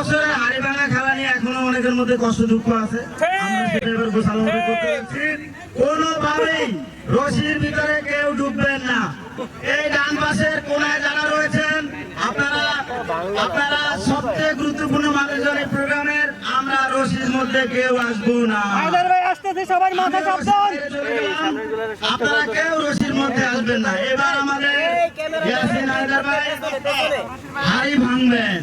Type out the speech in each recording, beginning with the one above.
বছরে হাড়ি ভাঙা খেলা নিয়ে এখনও অনেকের মধ্যে কষ্ট দুঃখ আছে। আমরা সেটা এবার গোছানো করতে যাচ্ছি। কোনোভাবেই রশির ভিতরে কেউ ঢুকবেন না। এই ডান পাশের কোনায় যারা রয়েছেন আপনারা আপনারা সবচেয়ে গুরুত্বপূর্ণ মানুষজন এই প্রোগ্রামের আমরা রশির মধ্যে কেউ আসব না। সবার মাথা সাবধান। আপনারা কেউ রশির মধ্যে আসবেন না। এবার আমাদের ইয়াসিন হায়দার ভাই হাড়ি ভাঙবেন।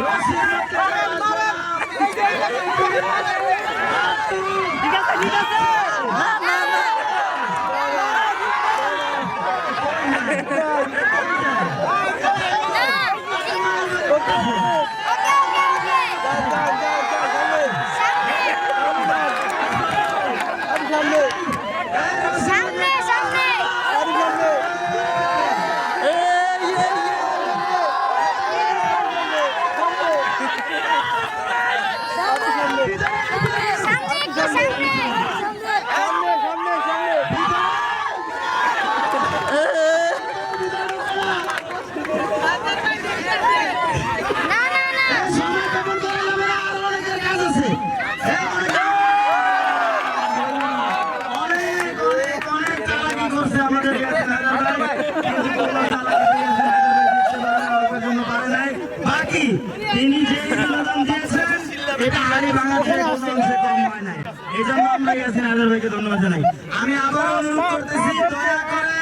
রশির মধ্যে সামনে সামনে সামনে একটু সামনে না না না সময় যাপন করা যাবে না, আরও অনেকের কাজ আছে। হ্যাঁ, অনেক- অনেক, অনেক, অনেক চালাকি করছে আমাদের ইয়াসিন হায়দার ভাই। কিন্তু কোনো চালাকি ইয়াসিন হায়দার ভাই দিতে পারে না, অল্পের জন্য পারে নাই। বাকি তিনি যে বিনোদন দিয়েছেন এটা হাড়ি ভাঙাতে কোনো ধন্যবাদ জানাই। আমি আবার অনুরোধ করতেছি দয়া করে